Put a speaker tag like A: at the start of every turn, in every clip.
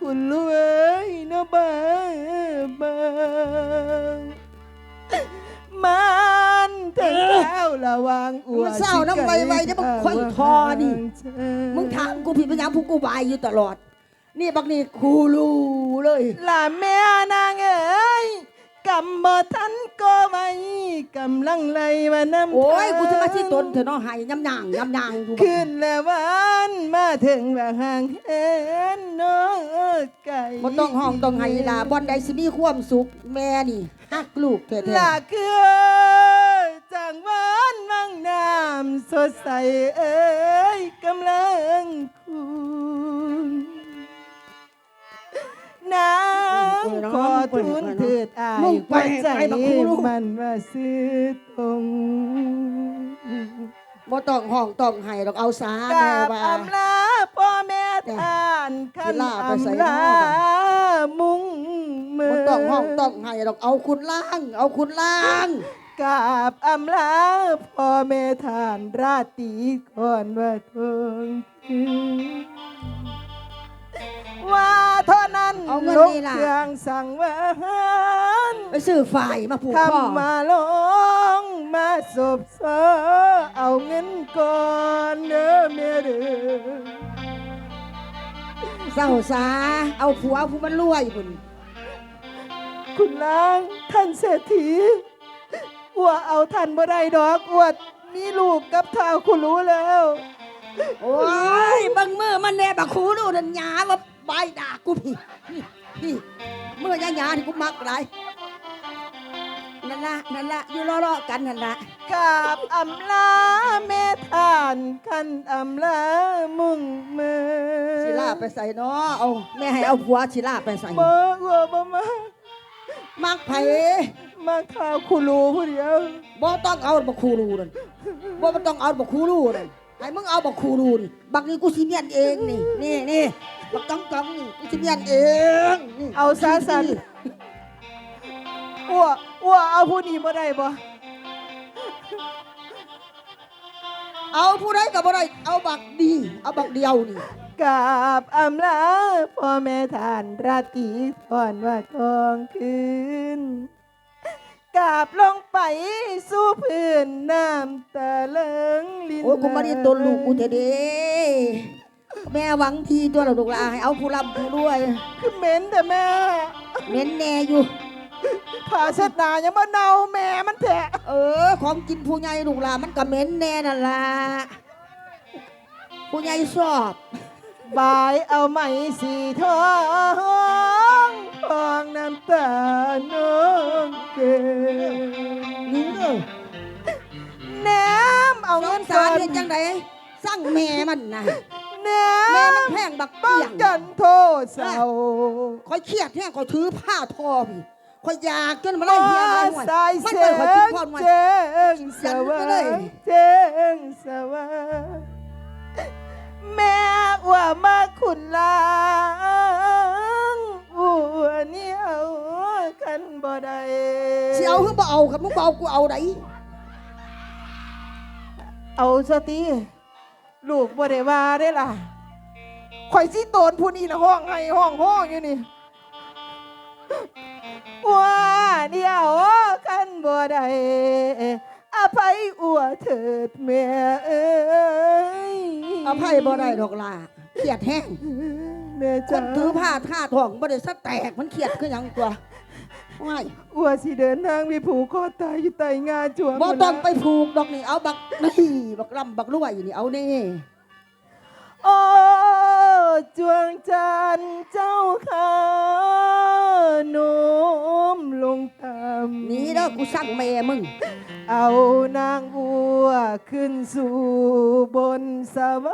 A: คุณรวยนะบ้าบ้ามันถึงแล้วระวังอัว
B: มันเศร้าน้ำไวๆเดี๋ยมึงค่อยคอนี่ มึงถามกูผิดปัญญาผู้กูบายอยู่ตลอด นี่บักนี่คูรูเลย
A: ลาแม่นางเอ้ย กำบ่ทันก็ไว้กำลังไล่มานำ
B: โอ้ย
A: ทาง
B: กูจะมาที่ตนเถอะเนาะใหายยำยางยำยางดูบัก
A: ขึ้นแล้ววันมาถึงว่าห่างเห็นน้องไก่
B: บ่ต้องห้องต้องให้ลาบ่อนใดสิมีความสุขแม่นี่ฮักลูกแท้
A: ลาคือจังหวานวังน้ำสดใสเอ้ยกำลังคุณ นางขอทุนเถิดอายหัวใจมันว่าซื้อตรง
B: ๆบ่ต้องห้องต้องให้ดอกเอาสากแม่
A: ราบ
B: ว่า
A: อำลาพ่อแม่ทานขัน
B: สิลาไปใส่
A: อำ
B: หม้
A: ลา
B: อบัด
A: มุงมือ
B: บ่ต้องห้องต้องให้ดอกเอาคุณล่าง เอาคุณล่าง
A: กราบอำลาพ่อแม่ทานราตรีก่อนว่าทง เอา
B: เงิน
A: ลูก
B: นี่ล่ะ
A: เครื่องสั่งหวาน
B: ไปซื้อฝ่ายมาผูกคอ
A: ทำมาลงมาสบเสอเอาเงินก่อนเด้อเมียเด้อ
B: เศร้าสาเอาผัวผู้มันรวยพุ่น
A: คุณนางท่านเศรษฐีอัวเอาท่านบ่ได้ดอกอวดมีลูกกับท้าวคุณรู้แล้ว
B: โอ้ยเบังมือมันแน่บักคูดูนันหยาว่าใบายด่ากูพี่นี่นี่มือหยาหยาที่กูมักไรนั่นละนั่นละอยู่รอๆกันนั่นละ
A: กราบอำลาแม่ทานคันอำลามุ่งมือ
B: ศิลาไปใส่เนาะเอาแม่ให้เอาผัวศิลาไปใส่
A: บ่อัวบ่มา
B: มักไผ
A: มาท้าวคุณรู้ผู้เดียว
B: บ่ต้องเอาบักคูรูนั่นบ่บ่ต้องเอาบักคูรูนั่น ให้มึงเอาบักคูรูนี่บักนี่กูสิเมียนเองนี่นี่นี่บักต้องต้องนี่กูสิเมียนเองนี่
A: เอาซะสันอัวอัวเอาผู้นี้บ่ได้บ่
B: เอาผู้ใดก็บ่ได้เอาบักดี เอาบักเดียวนี่
A: กราบอำลาพ่อแม่ทานราตรีพรว่าทองคืน กราบลงไปสู่พื้นน้ำตาเลิงลิน
B: โอ้ยกูมาได้ตนลูกกูเถอะเด้แม่หวังทีตัวเราลูกหลานให้เอาผู้ร่ำผู้รวย
A: คือเหม็นแต่แม่
B: เน้นแน่อยู่
A: ผ่าเช็ดหนายังมาเนาแม่มันแทะ
B: เออ ของกินผู้ใหญ่ลูกหลานมันก็เหม็นแน่นั่นล่ะผู้ใหญ่ชอบบา
A: ยเอาไหมสีทองฟ องน้ำตาน้องเก
B: นี่เด้อ
A: แหนมเอา
B: เอา
A: เงิ
B: เงิ
A: น
B: น
A: สา
B: สาร
A: ร
B: เฮ็ดจังไดสร้างแม่มันนะ
A: แหน
B: แม่
A: มั
B: นแพงบัก
A: ป้
B: เปี้
A: อง
B: ยง
A: กันโทษเศร้า
B: คอยเครียดแท้งคอยถือผ้าทอพี่คอยอยากจนมาไล่เฮียไล่หวย
A: สาย
B: มัน
A: เสี
B: เปิ
A: ย
B: ดคอยคิดพอด
A: ง
B: หวย
A: เจงสว่า
B: เลย
A: เจงสว่าแม่ว่ามาขุนลา เนี่เอากันบ่ได้
B: สิเอาคือบ่เอาครับมึงบ่เอากูเอาได
A: เอาสติลูกบ่ได้ว่าได้ล่ะข่อยสิโตนผู้นี้ละห้องให้ห้องห้องอยู่นี่ว่าเดียวกันบ่ได้อภัยอัวเถิดแม่เอ้ย
B: เอาไพ่บ่ได้ดอกล่ะเครียดแห้ง
A: แม่
B: ค
A: จ๋าน
B: ถือผ้าท่าทองบ่ได้สะแตกมันเครียดคือหยังตัวว้าย
A: อัวสิเดินทางไปผูกคอตายอยู่ใต้งาจวง
B: บ่ต้องไปผูกดอกนี่เอาบักนี่บักลำบักรวยนี่เอานี่
A: โอ้จวงจันทร์เจ้าขาโน้มลงตาม
B: นี่เด้อกูสั่งแม่มึง
A: เอานางอัวขึ้นสู่บนสว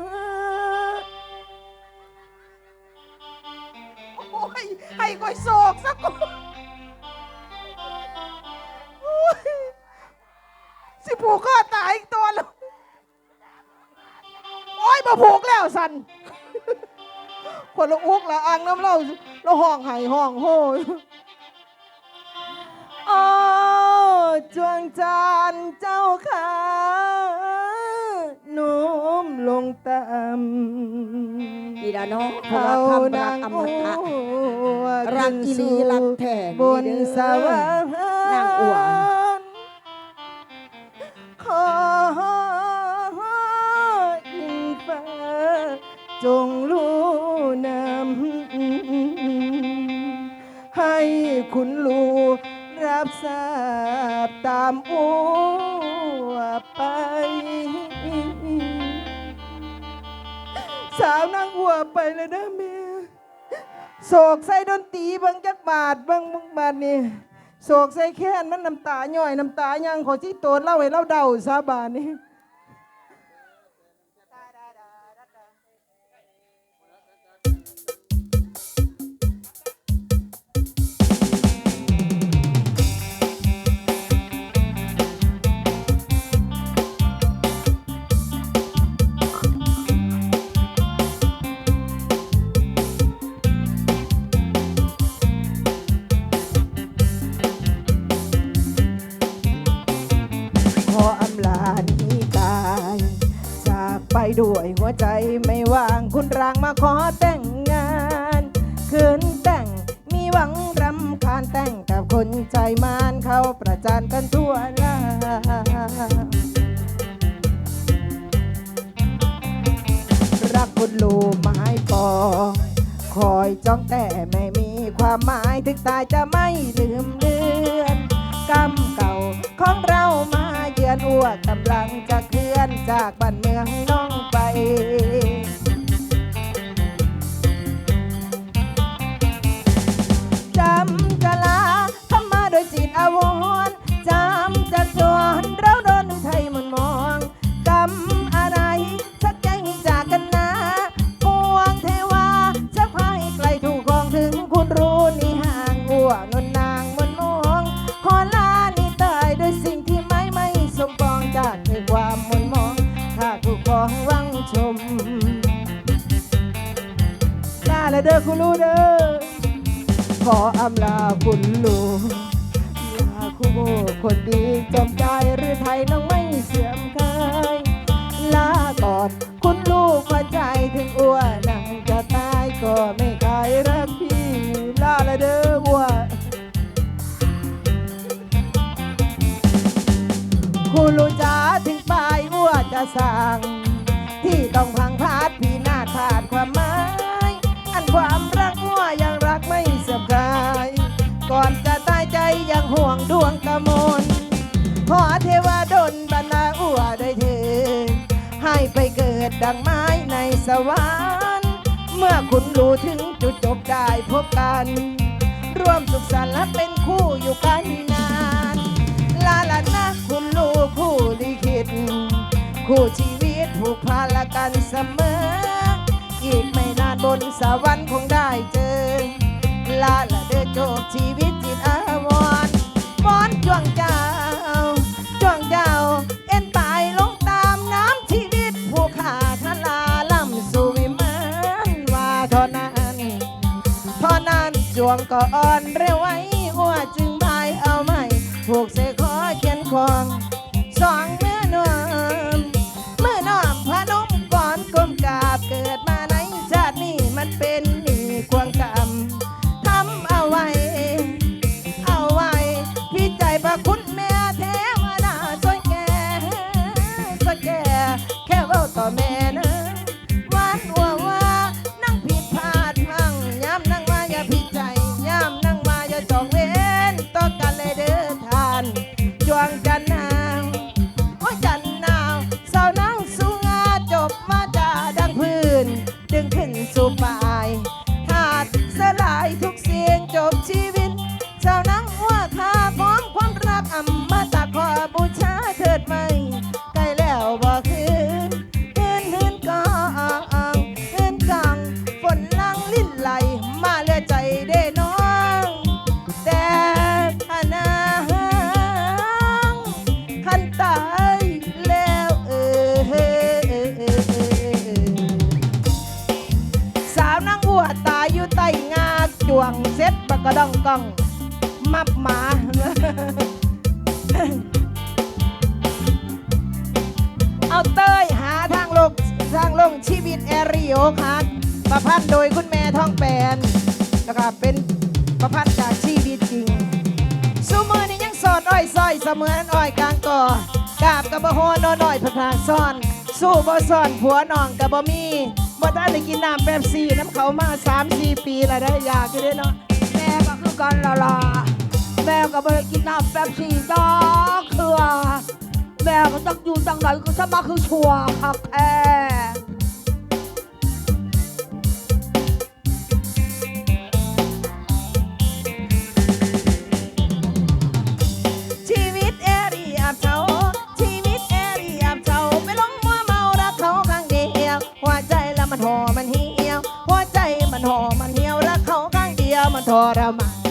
A: ร รค์โอ้ยให้ก้อยโศกสักก่อนโอ้ยสิผูกข้อตายอีกตัวแล้วโอ้ยมาผูกแล้วสันคนละอุกละอังน้ำเล่าละห้องไห้ห้องโหยโอ้จวงจันทร์เจ้าขาโน้มลงตาม
B: อีดาน้อง
A: เขา
B: คำ
A: นา
B: รัก
A: ง
B: อมตะรักอีลีรักแท้
A: บนสวรรค์
B: นางอัว
A: ขออินฟ้าจงรู้นำให้คุณลูกรับทราบตามอัวไป สาวนั่งหัวไปเลยนะเมียโศกใส่ดนตรีเบังจักบาทเบังมึงบาทนี่โศกใส่แค้นมันน้ำตาย่อยน้ำตายังขอที่โตดเล่าให้เล่าเดาซาบานนี่ ไปด้วยหัวใจไม่ว่างคุณรางมาขอแต่งงานคืนแต่งมีหวังรำคาญแต่งกับคนใจมานเขาประจานกันทั่วลารักคุณลูไม้ปองคอยจ้องแต่ไม่มีความหมายถึงตายจะไม่ลืมเลือนกรรมเก่าของเรามาเยือนอ้วกกำลังจะเคลื่อนจากบ้านเมือง นนนางมนมองขอลานี่ตายด้วยสิ่งที่ไม่ไม่สมปองจากในความมนมองถ้าถูกกองวังชมลาและเด้อคุณรู้เด้อขออำลาคุณลูลาคู่โบคนดีจำใจหรือไทยน้องไม่เสื่อมเคยลาก่อนคุณลูก นขอเทวดลบรรดาอัวได้เถิดให้ไปเกิดดังไม้ในสวรรค์เมื่อคุณรู้ถึงจุดจบได้พบกัน ร่วมสุขสันต์และเป็นคู่อยู่กันนาน ลาลานะคุณลูกผู้ลิขิตคู่ชีวิตผูกพันละกันเสมอ อีกไม่นานบนสวรรค์คงได้เจอ ก็อ่อนเร็วไว้ ดองกอง มับหมาเอาเต้ยหาทางลงทางลงชีวิตแอริโอคัสประพันธ์โดยคุณแม่ท้องแปนแล้วก็เป็นประพันธ์จากชีวิตจริงสู้มือนี่ยังสอดอ้อยซอยเสมือนอ้อยกลางก่อกาบกระบะโหนน่อยผักทางซ่อน สู้บ่ซ่อนผัวน้องกระบะมีบ่ได้กินน้ำแป๊บซีน้ำเขามาสามสี่ปีแล้วได้ยากก็ได้เนาะ
B: กันละลาแม่ก็ไม่กินน้ำแป๊บสี่ดอกคือ แม่ก็ต้องอยู่ตั้งไหนก็สมาคือชัวคักแอ
A: มันหอมันเหี่ยวหัวใจมันหอมันเหี่ยวรักเขาข้างเดียวมันทรมาน